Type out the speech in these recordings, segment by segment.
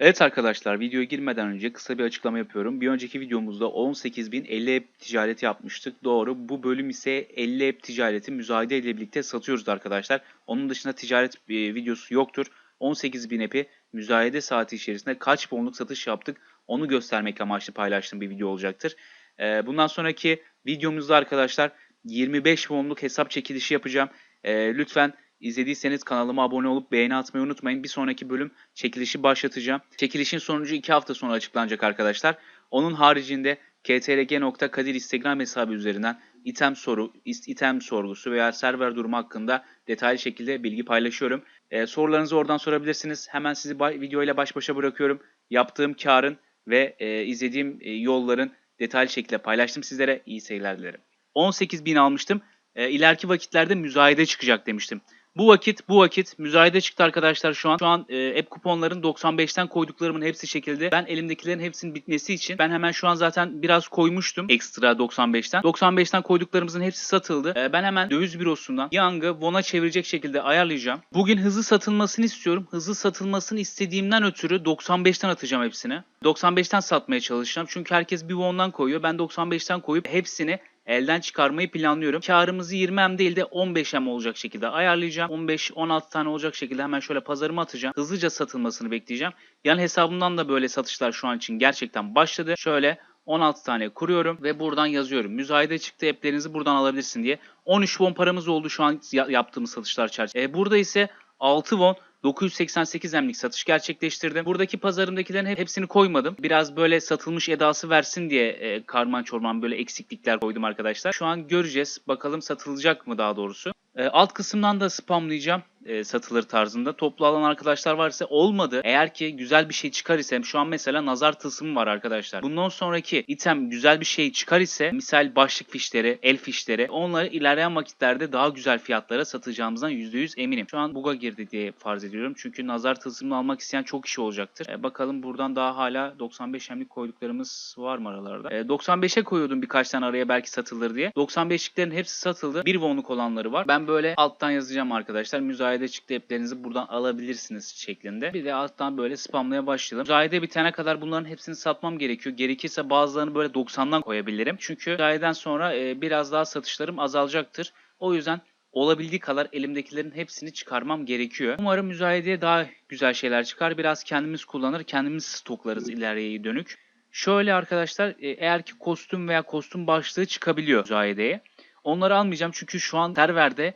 Evet arkadaşlar videoya girmeden önce kısa bir açıklama yapıyorum. Bir önceki videomuzda 18.050 app ticareti yapmıştık. Doğru. Bu bölüm ise 50 app ticareti müzayede ile birlikte satıyoruz arkadaşlar. Onun dışında ticaret e, videosu yoktur. 18.000 app'i müzayede saati içerisinde kaç wonluk satış yaptık onu göstermek amaçlı paylaştığım bir video olacaktır. E, bundan sonraki videomuzda arkadaşlar 25 wonluk hesap çekilişi yapacağım. E, lütfen İzlediyseniz kanalıma abone olup beğeni atmayı unutmayın. Bir sonraki bölüm çekilişi başlatacağım. Çekilişin sonucu 2 hafta sonra açıklanacak arkadaşlar. Onun haricinde ktrg.kadir Instagram hesabı üzerinden item soru, item sorgusu veya server durumu hakkında detaylı şekilde bilgi paylaşıyorum. Ee, sorularınızı oradan sorabilirsiniz. Hemen sizi ba- video ile baş başa bırakıyorum. Yaptığım karın ve e, izlediğim e, yolların detaylı şekilde paylaştım sizlere. İyi seyirler dilerim. 18.000 almıştım. E, ileriki vakitlerde müzayede çıkacak demiştim. Bu vakit bu vakit müzayede çıktı arkadaşlar şu an. Şu an e, app kuponların 95'ten koyduklarımın hepsi şekilde. Ben elimdekilerin hepsinin bitmesi için ben hemen şu an zaten biraz koymuştum ekstra 95'ten. 95'ten koyduklarımızın hepsi satıldı. E, ben hemen döviz bürosundan Yang'ı Won'a çevirecek şekilde ayarlayacağım. Bugün hızlı satılmasını istiyorum. Hızlı satılmasını istediğimden ötürü 95'ten atacağım hepsini. 95'ten satmaya çalışacağım. Çünkü herkes bir Won'dan koyuyor. Ben 95'ten koyup hepsini elden çıkarmayı planlıyorum. Karımızı 20M değil de 15M olacak şekilde ayarlayacağım. 15-16 tane olacak şekilde hemen şöyle pazarıma atacağım. Hızlıca satılmasını bekleyeceğim. Yan hesabımdan da böyle satışlar şu an için gerçekten başladı. Şöyle 16 tane kuruyorum ve buradan yazıyorum. Müzayede çıktı app'lerinizi buradan alabilirsin diye. 13 won paramız oldu şu an ya- yaptığımız satışlar çerçevesinde. Burada ise 6 won 988 emlik satış gerçekleştirdim. Buradaki pazarımdakilerin hep- hepsini koymadım. Biraz böyle satılmış edası versin diye e, karman çorman böyle eksiklikler koydum arkadaşlar. Şu an göreceğiz. Bakalım satılacak mı daha doğrusu. E, alt kısımdan da spamlayacağım e, satılır tarzında. Toplu alan arkadaşlar varsa olmadı. Eğer ki güzel bir şey çıkar ise şu an mesela nazar tılsımı var arkadaşlar. Bundan sonraki item güzel bir şey çıkar ise misal başlık fişleri, el fişleri onları ilerleyen vakitlerde daha güzel fiyatlara satacağımızdan %100 eminim. Şu an buga girdi diye farz ediyorum. Çünkü nazar tılsımını almak isteyen çok kişi olacaktır. E, bakalım buradan daha hala 95 hemlik koyduklarımız var mı aralarda? E, 95'e koyuyordum birkaç tane araya belki satılır diye. 95'liklerin hepsi satıldı. Bir wonluk olanları var. Ben böyle alttan yazacağım arkadaşlar. Müzayede çıktı app'lerinizi buradan alabilirsiniz şeklinde. Bir de alttan böyle spamlamaya başlayalım. Müzayede bitene kadar bunların hepsini satmam gerekiyor. Gerekirse bazılarını böyle 90'dan koyabilirim. Çünkü müzayeden sonra e, biraz daha satışlarım azalacaktır. O yüzden olabildiği kadar elimdekilerin hepsini çıkarmam gerekiyor. Umarım müzayedeye daha güzel şeyler çıkar. Biraz kendimiz kullanır, kendimiz stoklarız ileriye dönük. Şöyle arkadaşlar e, eğer ki kostüm veya kostüm başlığı çıkabiliyor müzayedeye. Onları almayacağım çünkü şu an serverde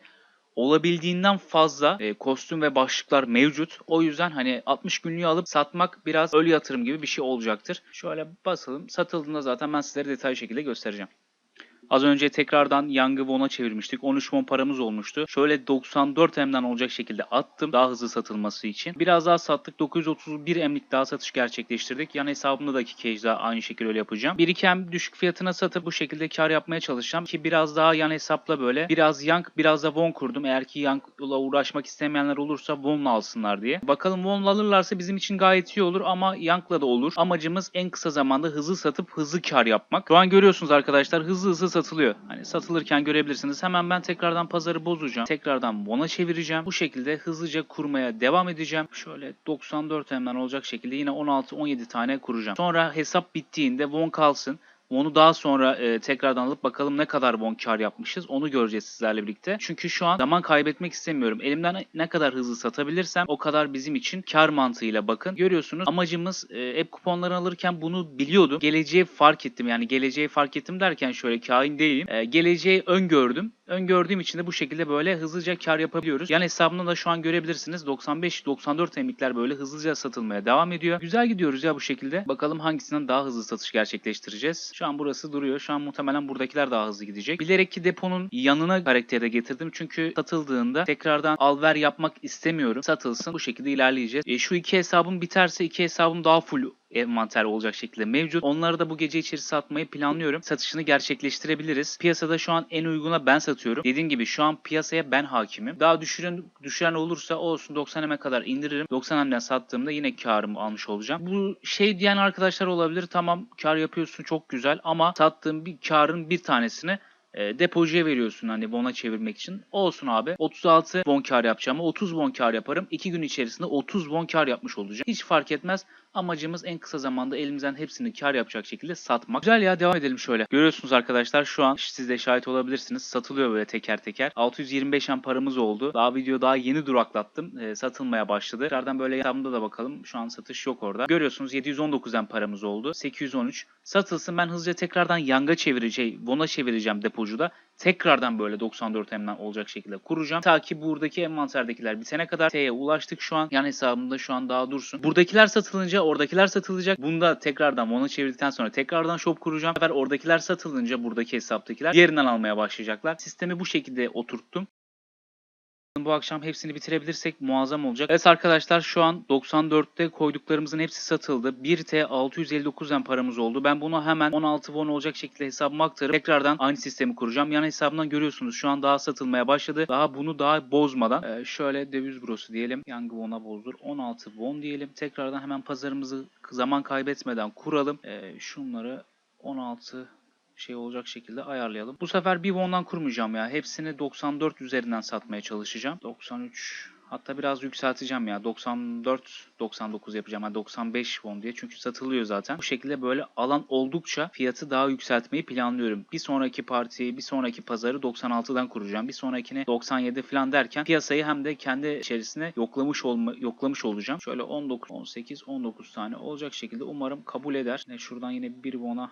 olabildiğinden fazla e, kostüm ve başlıklar mevcut. O yüzden hani 60 günlüğü alıp satmak biraz ölü yatırım gibi bir şey olacaktır. Şöyle basalım. Satıldığında zaten ben sizlere detaylı şekilde göstereceğim. Az önce tekrardan Yang'ı Won'a çevirmiştik. 13 won paramız olmuştu. Şöyle 94 M'den olacak şekilde attım. Daha hızlı satılması için. Biraz daha sattık. 931 M'lik daha satış gerçekleştirdik. Yan hesabımda da kez daha aynı şekilde öyle yapacağım. 1 2 M düşük fiyatına satıp bu şekilde kar yapmaya çalışacağım. Ki biraz daha yan hesapla böyle. Biraz Yang biraz da Won kurdum. Eğer ki Yang'la uğraşmak istemeyenler olursa Won'la alsınlar diye. Bakalım Won'la alırlarsa bizim için gayet iyi olur ama Yang'la da olur. Amacımız en kısa zamanda hızlı satıp hızlı kar yapmak. Şu an görüyorsunuz arkadaşlar hızlı hızlı satılıyor. Hani satılırken görebilirsiniz. Hemen ben tekrardan pazarı bozacağım. Tekrardan Won'a çevireceğim. Bu şekilde hızlıca kurmaya devam edeceğim. Şöyle 94 M'den olacak şekilde yine 16-17 tane kuracağım. Sonra hesap bittiğinde Won kalsın. Onu daha sonra e, tekrardan alıp bakalım ne kadar won kar yapmışız. Onu göreceğiz sizlerle birlikte. Çünkü şu an zaman kaybetmek istemiyorum. Elimden ne kadar hızlı satabilirsem o kadar bizim için kar mantığıyla bakın. Görüyorsunuz amacımız e, app kuponlarını alırken bunu biliyordum. Geleceği fark ettim. Yani geleceği fark ettim derken şöyle kain değilim. E, geleceği öngördüm. Öngördüğüm için de bu şekilde böyle hızlıca kar yapabiliyoruz. Yan hesabında da şu an görebilirsiniz 95-94 emlikler böyle hızlıca satılmaya devam ediyor. Güzel gidiyoruz ya bu şekilde. Bakalım hangisinden daha hızlı satış gerçekleştireceğiz. Şu an burası duruyor. Şu an muhtemelen buradakiler daha hızlı gidecek. Bilerek ki deponun yanına karakteri getirdim. Çünkü satıldığında tekrardan al ver yapmak istemiyorum. Satılsın. Bu şekilde ilerleyeceğiz. E, şu iki hesabım biterse iki hesabım daha full envanter olacak şekilde mevcut. Onları da bu gece içerisinde satmayı planlıyorum. Satışını gerçekleştirebiliriz. Piyasada şu an en uyguna ben satıyorum. Dediğim gibi şu an piyasaya ben hakimim. Daha düşüren düşüren olursa olsun 90 M'e kadar indiririm. 90 M'den sattığımda yine karımı almış olacağım. Bu şey diyen arkadaşlar olabilir. Tamam kar yapıyorsun çok güzel ama sattığım bir karın bir tanesini e, depocuya veriyorsun hani bona çevirmek için. Olsun abi. 36 bon kar yapacağım. 30 bon kar yaparım. 2 gün içerisinde 30 bon kar yapmış olacağım. Hiç fark etmez. Amacımız en kısa zamanda elimizden hepsini kar yapacak şekilde satmak. Güzel ya devam edelim şöyle. Görüyorsunuz arkadaşlar şu an siz de şahit olabilirsiniz. Satılıyor böyle teker teker. 625 en paramız oldu. Daha video daha yeni duraklattım. E, satılmaya başladı. Tekrardan böyle hesabımda da bakalım. Şu an satış yok orada. Görüyorsunuz 719 en paramız oldu. 813. Satılsın ben hızlıca tekrardan yanga çevireceğim. Bona çevireceğim depocuda. Tekrardan böyle 94 emden olacak şekilde kuracağım. Ta ki buradaki envanterdekiler bitene kadar T'ye ulaştık şu an. Yan hesabımda şu an daha dursun. Buradakiler satılınca oradakiler satılacak. Bunda tekrardan ona çevirdikten sonra tekrardan shop kuracağım. Bu sefer oradakiler satılınca buradaki hesaptakiler yerinden almaya başlayacaklar. Sistemi bu şekilde oturttum. Bu akşam hepsini bitirebilirsek muazzam olacak. Evet arkadaşlar şu an 94'te koyduklarımızın hepsi satıldı. 1T 659'dan paramız oldu. Ben bunu hemen 16 won olacak şekilde hesabıma aktarıp tekrardan aynı sistemi kuracağım. Yan hesabından görüyorsunuz şu an daha satılmaya başladı. Daha bunu daha bozmadan e, şöyle döviz bürosu diyelim. Young Won'a bozdur. 16 won diyelim. Tekrardan hemen pazarımızı zaman kaybetmeden kuralım. E, şunları 16 şey olacak şekilde ayarlayalım. Bu sefer bir won'dan kurmayacağım ya. Hepsini 94 üzerinden satmaya çalışacağım. 93 hatta biraz yükselteceğim ya. 94 99 yapacağım. Yani 95 won diye. Çünkü satılıyor zaten. Bu şekilde böyle alan oldukça fiyatı daha yükseltmeyi planlıyorum. Bir sonraki partiyi, bir sonraki pazarı 96'dan kuracağım. Bir sonrakini 97 falan derken piyasayı hem de kendi içerisine yoklamış olma, yoklamış olacağım. Şöyle 19, 18, 19 tane olacak şekilde umarım kabul eder. Ne şuradan yine bir won'a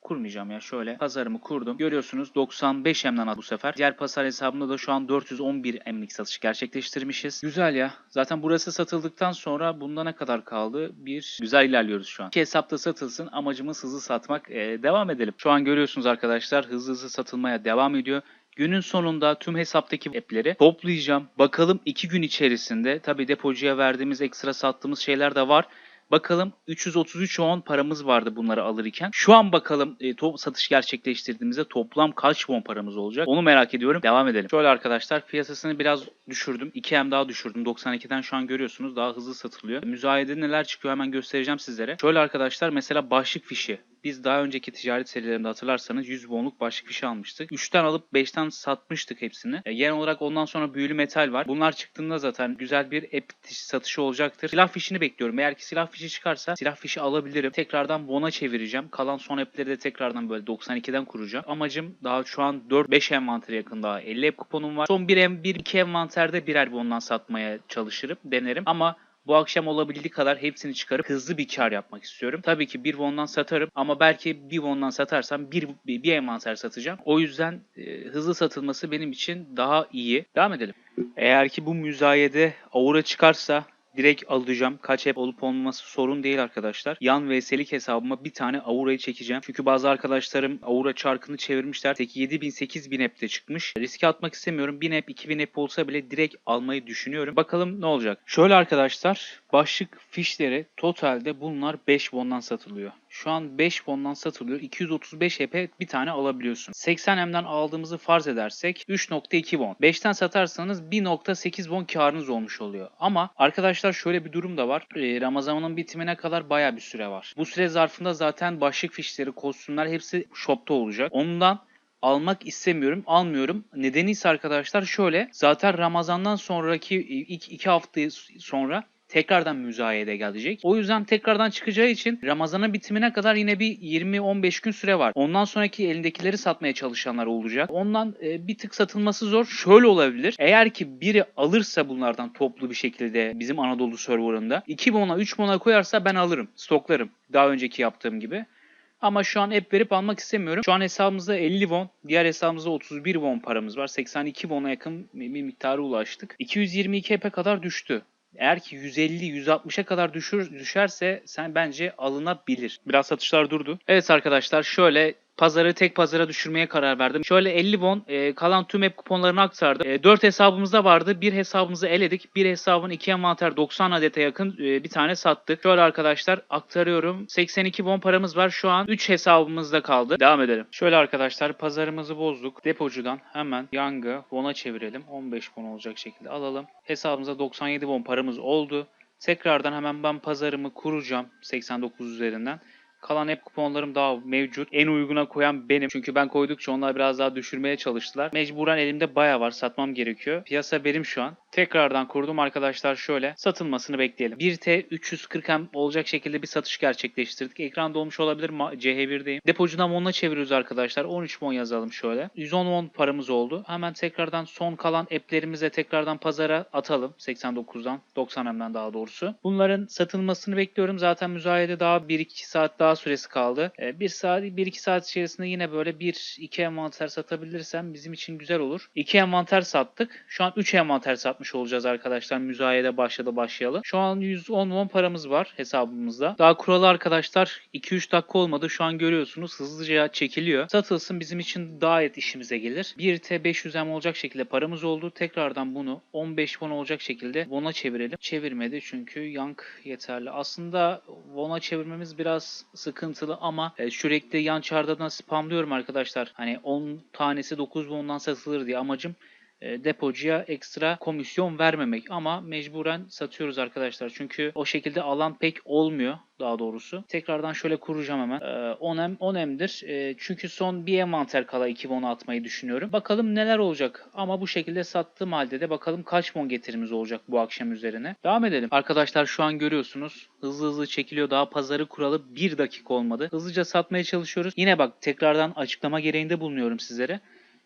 kurmayacağım ya şöyle pazarımı kurdum. Görüyorsunuz 95 emden bu sefer. Diğer pazar hesabımda da şu an 411 emlik satış gerçekleştirmişiz. Güzel ya. Zaten burası satıldıktan sonra bunda ne kadar kaldı? Bir güzel ilerliyoruz şu an. İki hesapta satılsın. Amacımız hızlı satmak. Ee, devam edelim. Şu an görüyorsunuz arkadaşlar hızlı hızlı satılmaya devam ediyor. Günün sonunda tüm hesaptaki app'leri toplayacağım. Bakalım 2 gün içerisinde tabi depocuya verdiğimiz ekstra sattığımız şeyler de var. Bakalım 333 won paramız vardı bunları alırken. Şu an bakalım e, top satış gerçekleştirdiğimizde toplam kaç won paramız olacak? Onu merak ediyorum. Devam edelim. Şöyle arkadaşlar piyasasını biraz düşürdüm. 2M daha düşürdüm. 92'den şu an görüyorsunuz daha hızlı satılıyor. Müzayede neler çıkıyor hemen göstereceğim sizlere. Şöyle arkadaşlar mesela başlık fişi. Biz daha önceki ticaret serilerinde hatırlarsanız 100 wonluk başlık fişi almıştık. 3'ten alıp 5'ten satmıştık hepsini. E, genel olarak ondan sonra büyülü metal var. Bunlar çıktığında zaten güzel bir app satışı olacaktır. Silah fişini bekliyorum. Eğer ki silah fişi çıkarsa silah fişi alabilirim. Tekrardan won'a çevireceğim. Kalan son app'leri de tekrardan böyle 92'den kuracağım. Amacım daha şu an 4-5 envanter yakın daha 50 app kuponum var. Son 1 M 1-2 envanterde birer won'dan satmaya çalışırım. Denerim ama bu akşam olabildiği kadar hepsini çıkarıp hızlı bir kar yapmak istiyorum. Tabii ki bir won'dan satarım ama belki bir won'dan satarsam bir, bir, bir envanter satacağım. O yüzden e, hızlı satılması benim için daha iyi. Devam edelim. Eğer ki bu müzayede aura çıkarsa direkt alacağım. Kaç hep olup olmaması sorun değil arkadaşlar. Yan VS'lik hesabıma bir tane Aura'yı çekeceğim. Çünkü bazı arkadaşlarım Aura çarkını çevirmişler. Tek 7000 8000 app'te çıkmış. Riske atmak istemiyorum. 1000 app 2000 app olsa bile direkt almayı düşünüyorum. Bakalım ne olacak. Şöyle arkadaşlar başlık fişleri totalde bunlar 5 won'dan satılıyor. Şu an 5 won'dan satılıyor. 235 app'e bir tane alabiliyorsun. 80 M'den aldığımızı farz edersek 3.2 won. 5'ten satarsanız 1.8 won karınız olmuş oluyor. Ama arkadaşlar şöyle bir durum da var. Ee, Ramazan'ın bitimine kadar baya bir süre var. Bu süre zarfında zaten başlık fişleri, kostümler hepsi shopta olacak. Ondan almak istemiyorum, almıyorum. Nedeni ise arkadaşlar şöyle. Zaten Ramazan'dan sonraki ilk iki hafta sonra tekrardan müzayede gelecek. O yüzden tekrardan çıkacağı için Ramazan'ın bitimine kadar yine bir 20-15 gün süre var. Ondan sonraki elindekileri satmaya çalışanlar olacak. Ondan e, bir tık satılması zor. Şöyle olabilir. Eğer ki biri alırsa bunlardan toplu bir şekilde bizim Anadolu serverında 2 bona 3 bona koyarsa ben alırım. Stoklarım. Daha önceki yaptığım gibi. Ama şu an app verip almak istemiyorum. Şu an hesabımızda 50 won, diğer hesabımızda 31 won paramız var. 82 won'a yakın bir miktarı ulaştık. 222 app'e kadar düştü. Eğer ki 150-160'a kadar düşür, düşerse sen bence alınabilir. Biraz satışlar durdu. Evet arkadaşlar şöyle pazarı tek pazara düşürmeye karar verdim. Şöyle 50 won e, kalan tüm app kuponlarını aktardım. E, 4 hesabımızda vardı. Bir hesabımızı eledik. Bir hesabın 2 envanter 90 adete yakın e, bir tane sattık. Şöyle arkadaşlar aktarıyorum. 82 won paramız var. Şu an 3 hesabımızda kaldı. Devam edelim. Şöyle arkadaşlar pazarımızı bozduk. Depocudan hemen Yang'ı won'a çevirelim. 15 won olacak şekilde alalım. Hesabımızda 97 won paramız oldu. Tekrardan hemen ben pazarımı kuracağım 89 üzerinden. Kalan hep kuponlarım daha mevcut. En uyguna koyan benim. Çünkü ben koydukça onlar biraz daha düşürmeye çalıştılar. Mecburen elimde baya var. Satmam gerekiyor. Piyasa benim şu an. Tekrardan kurdum arkadaşlar şöyle. Satılmasını bekleyelim. 1T 340M olacak şekilde bir satış gerçekleştirdik. Ekran dolmuş olabilir. Ma- CH1'deyim. Depocudan Mon'a çeviriyoruz arkadaşlar. 13 Mon yazalım şöyle. 110 Mon paramız oldu. Hemen tekrardan son kalan app'lerimize tekrardan pazara atalım. 89'dan 90M'den daha doğrusu. Bunların satılmasını bekliyorum. Zaten müzayede daha 1-2 saat daha süresi kaldı. 1 saat 1-2 saat içerisinde yine böyle 1-2 envanter satabilirsem bizim için güzel olur. 2 envanter sattık. Şu an 3 envanter satmış olacağız arkadaşlar. Müzayede başladı başlayalım. Şu an 110 won paramız var hesabımızda. Daha kuralı arkadaşlar 2-3 dakika olmadı. Şu an görüyorsunuz hızlıca çekiliyor. Satılsın bizim için daha et işimize gelir. 1T 500M olacak şekilde paramız oldu. Tekrardan bunu 15 won olacak şekilde won'a çevirelim. Çevirmedi çünkü yank yeterli. Aslında won'a çevirmemiz biraz sıkıntılı ama e, sürekli yan çardadan spamlıyorum arkadaşlar. Hani 10 tanesi 9 won'dan satılır diye amacım depocuya ekstra komisyon vermemek ama mecburen satıyoruz arkadaşlar. Çünkü o şekilde alan pek olmuyor daha doğrusu. Tekrardan şöyle kuracağım hemen. Ee, 10M 10M'dir. Ee, çünkü son bir envanter kala 2 won atmayı düşünüyorum. Bakalım neler olacak. Ama bu şekilde sattığım halde de bakalım kaç won getirimiz olacak bu akşam üzerine. Devam edelim. Arkadaşlar şu an görüyorsunuz. Hızlı hızlı çekiliyor. Daha pazarı kuralı 1 dakika olmadı. Hızlıca satmaya çalışıyoruz. Yine bak tekrardan açıklama gereğinde bulunuyorum sizlere.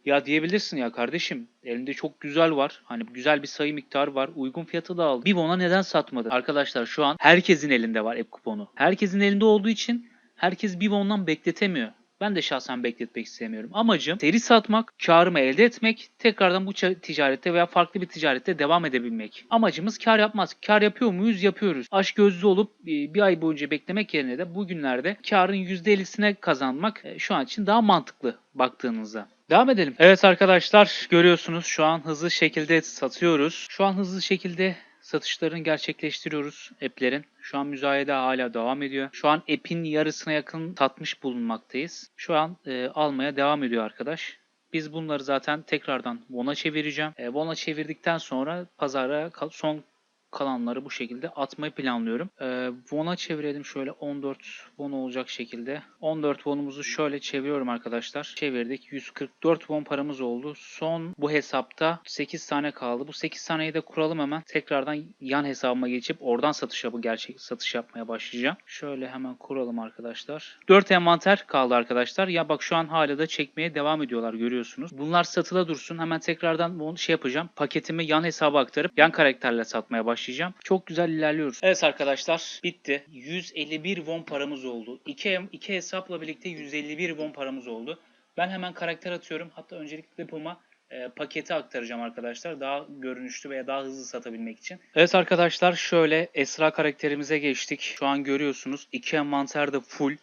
Ya diyebilirsin ya kardeşim elinde çok güzel var. Hani güzel bir sayı miktarı var. Uygun fiyatı da aldı. Bir bona neden satmadı? Arkadaşlar şu an herkesin elinde var app kuponu. Herkesin elinde olduğu için herkes bir bondan bekletemiyor. Ben de şahsen bekletmek istemiyorum. Amacım seri satmak, karımı elde etmek, tekrardan bu ticarette veya farklı bir ticarette devam edebilmek. Amacımız kar yapmaz. Kar yapıyor muyuz? Yapıyoruz. Aç gözlü olup e, bir ay boyunca beklemek yerine de bugünlerde karın %50'sine kazanmak e, şu an için daha mantıklı baktığınızda. Devam edelim. Evet arkadaşlar görüyorsunuz şu an hızlı şekilde satıyoruz. Şu an hızlı şekilde satışlarını gerçekleştiriyoruz app'lerin. Şu an müzayede hala devam ediyor. Şu an app'in yarısına yakın satmış bulunmaktayız. Şu an e, almaya devam ediyor arkadaş. Biz bunları zaten tekrardan Won'a çevireceğim. E, Won'a çevirdikten sonra pazara son kalanları bu şekilde atmayı planlıyorum. Ee, Won'a çevirelim şöyle 14 won olacak şekilde. 14 won'umuzu şöyle çeviriyorum arkadaşlar. Çevirdik. 144 won paramız oldu. Son bu hesapta 8 tane kaldı. Bu 8 taneyi de kuralım hemen. Tekrardan yan hesabıma geçip oradan satış yapı gerçek satış yapmaya başlayacağım. Şöyle hemen kuralım arkadaşlar. 4 envanter kaldı arkadaşlar. Ya bak şu an hala da çekmeye devam ediyorlar görüyorsunuz. Bunlar satıla dursun. Hemen tekrardan şey yapacağım. Paketimi yan hesaba aktarıp yan karakterle satmaya başlayacağım. Çok güzel ilerliyoruz. Evet arkadaşlar bitti. 151 won paramız oldu. İki, iki hesapla birlikte 151 won paramız oldu. Ben hemen karakter atıyorum. Hatta öncelikle depoma e, paketi aktaracağım arkadaşlar. Daha görünüşlü veya daha hızlı satabilmek için. Evet arkadaşlar şöyle Esra karakterimize geçtik. Şu an görüyorsunuz. iki envanter de full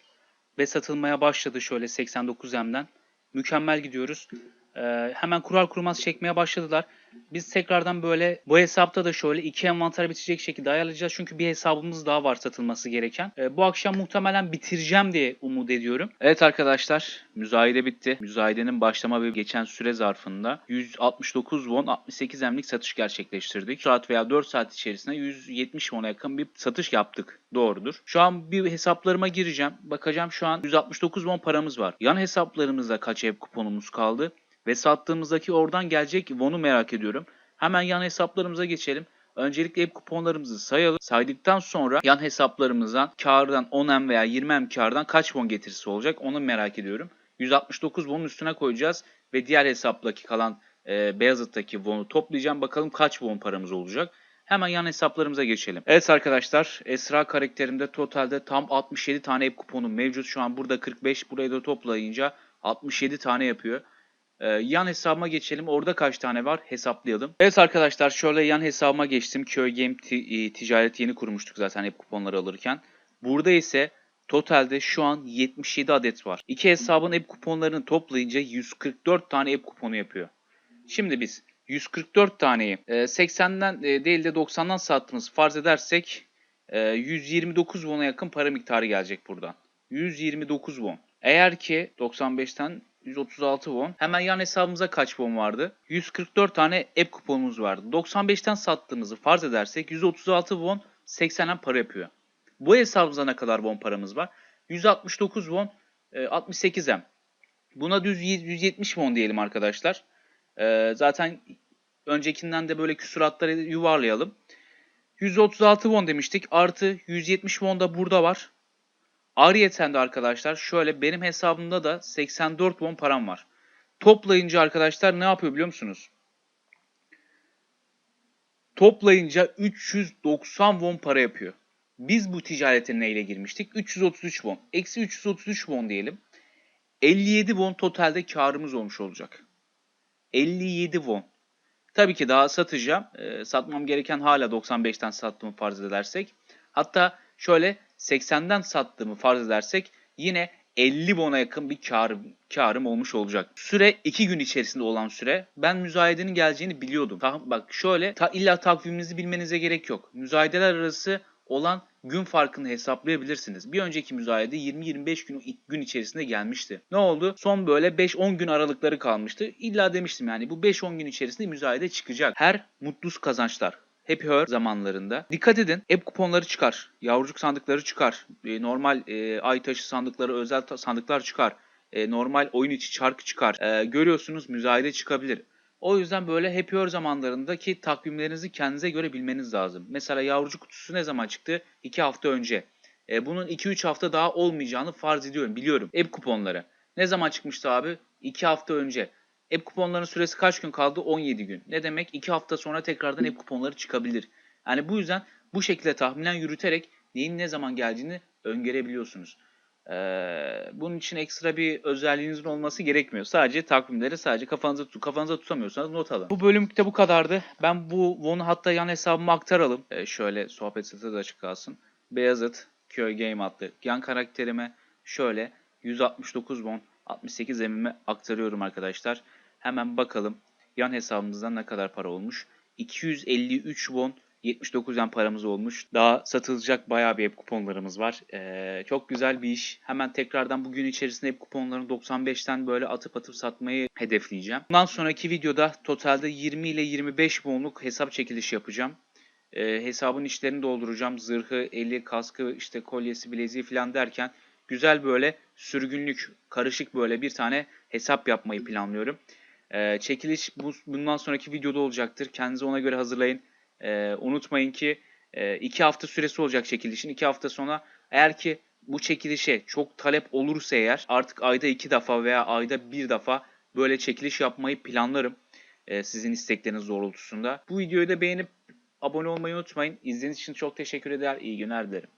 ve satılmaya başladı şöyle 89M'den. Mükemmel gidiyoruz. Ee, hemen kurar kurmaz çekmeye başladılar. Biz tekrardan böyle bu hesapta da şöyle iki envanter bitecek şekilde ayarlayacağız. Çünkü bir hesabımız daha var satılması gereken. Ee, bu akşam muhtemelen bitireceğim diye umut ediyorum. Evet arkadaşlar müzayede bitti. Müzayedenin başlama ve geçen süre zarfında 169 won 68 emlik satış gerçekleştirdik. 3 saat veya 4 saat içerisinde 170 won'a yakın bir satış yaptık. Doğrudur. Şu an bir hesaplarıma gireceğim. Bakacağım şu an 169 won paramız var. Yan hesaplarımızda kaç ev kuponumuz kaldı? Ve sattığımızdaki oradan gelecek won'u merak ediyorum. Hemen yan hesaplarımıza geçelim. Öncelikle hep kuponlarımızı sayalım. Saydıktan sonra yan hesaplarımızdan kardan 10M veya 20M kardan kaç won getirisi olacak onu merak ediyorum. 169 won'un üstüne koyacağız ve diğer hesaptaki kalan e, Beyazıt'taki won'u toplayacağım. Bakalım kaç won paramız olacak. Hemen yan hesaplarımıza geçelim. Evet arkadaşlar Esra karakterimde totalde tam 67 tane hep kuponum mevcut. Şu an burada 45 burayı da toplayınca 67 tane yapıyor. Ee, yan hesabıma geçelim. Orada kaç tane var hesaplayalım. Evet arkadaşlar şöyle yan hesabıma geçtim. Köy Game e, ticareti yeni kurmuştuk zaten hep kuponları alırken. Burada ise totalde şu an 77 adet var. İki hesabın hep kuponlarını toplayınca 144 tane hep kuponu yapıyor. Şimdi biz 144 taneyi e, 80'den e, değil de 90'dan sattığımız farz edersek e, 129 won'a yakın para miktarı gelecek buradan. 129 won. Eğer ki 95'ten 136 won. Hemen yan hesabımıza kaç won vardı? 144 tane app kuponumuz vardı. 95'ten sattığımızı farz edersek 136 won 80'en para yapıyor. Bu hesabımıza ne kadar won paramız var? 169 won e, 68M. Buna düz 170 won diyelim arkadaşlar. E, zaten öncekinden de böyle küsuratları yuvarlayalım. 136 won demiştik. Artı 170 won da burada var. Ayrıyeten de arkadaşlar şöyle benim hesabımda da 84 won param var. Toplayınca arkadaşlar ne yapıyor biliyor musunuz? Toplayınca 390 won para yapıyor. Biz bu ticarete neyle girmiştik? 333 won. Eksi 333 won diyelim. 57 won totalde karımız olmuş olacak. 57 won. Tabii ki daha satacağım. Ee, satmam gereken hala 95'ten sattığımı farz edersek. Hatta şöyle 80'den sattığımı farz edersek yine 50 won'a yakın bir karım, karım olmuş olacak. Süre 2 gün içerisinde olan süre. Ben müzayedenin geleceğini biliyordum. Ta- bak şöyle ta, illa takviminizi bilmenize gerek yok. Müzayedeler arası olan gün farkını hesaplayabilirsiniz. Bir önceki müzayede 20-25 gün, gün içerisinde gelmişti. Ne oldu? Son böyle 5-10 gün aralıkları kalmıştı. İlla demiştim yani bu 5-10 gün içerisinde müzayede çıkacak. Her mutluz kazançlar. Happy Her zamanlarında. Dikkat edin app kuponları çıkar. Yavrucuk sandıkları çıkar. e, normal e, ay taşı sandıkları, özel ta- sandıklar çıkar. E, normal oyun içi çark çıkar. E, görüyorsunuz müzayede çıkabilir. O yüzden böyle Happy Hour zamanlarındaki takvimlerinizi kendinize göre bilmeniz lazım. Mesela yavrucuk kutusu ne zaman çıktı? 2 hafta önce. E, bunun 2-3 hafta daha olmayacağını farz ediyorum. Biliyorum. App kuponları. Ne zaman çıkmıştı abi? 2 hafta önce. App kuponlarının süresi kaç gün kaldı? 17 gün. Ne demek? 2 hafta sonra tekrardan app kuponları çıkabilir. Yani bu yüzden bu şekilde tahminen yürüterek neyin ne zaman geldiğini öngörebiliyorsunuz. Ee, bunun için ekstra bir özelliğinizin olması gerekmiyor. Sadece takvimleri sadece kafanıza tut kafanıza tutamıyorsanız not alın. Bu bölümde bu kadardı. Ben bu Won'u hatta yan hesabıma aktaralım. Ee, şöyle sohbet sitesi de açık kalsın. Beyazıt Köy Game adlı yan karakterime şöyle 169 won 68 emime aktarıyorum arkadaşlar. Hemen bakalım yan hesabımızdan ne kadar para olmuş. 253 won 79 yen paramız olmuş. Daha satılacak bayağı bir app kuponlarımız var. Ee, çok güzel bir iş. Hemen tekrardan bugün içerisinde app kuponlarını 95'ten böyle atıp atıp satmayı hedefleyeceğim. Bundan sonraki videoda totalde 20 ile 25 wonluk hesap çekilişi yapacağım. Ee, hesabın içlerini dolduracağım. Zırhı, eli, kaskı, işte kolyesi, bileziği falan derken güzel böyle sürgünlük, karışık böyle bir tane hesap yapmayı planlıyorum. Ee, çekiliş bu, bundan sonraki videoda olacaktır. Kendinizi ona göre hazırlayın. Ee, unutmayın ki 2 hafta süresi olacak çekilişin. 2 hafta sonra eğer ki bu çekilişe çok talep olursa eğer artık ayda 2 defa veya ayda 1 defa böyle çekiliş yapmayı planlarım. Ee, sizin istekleriniz doğrultusunda. Bu videoyu da beğenip abone olmayı unutmayın. İzlediğiniz için çok teşekkür eder. İyi günler dilerim.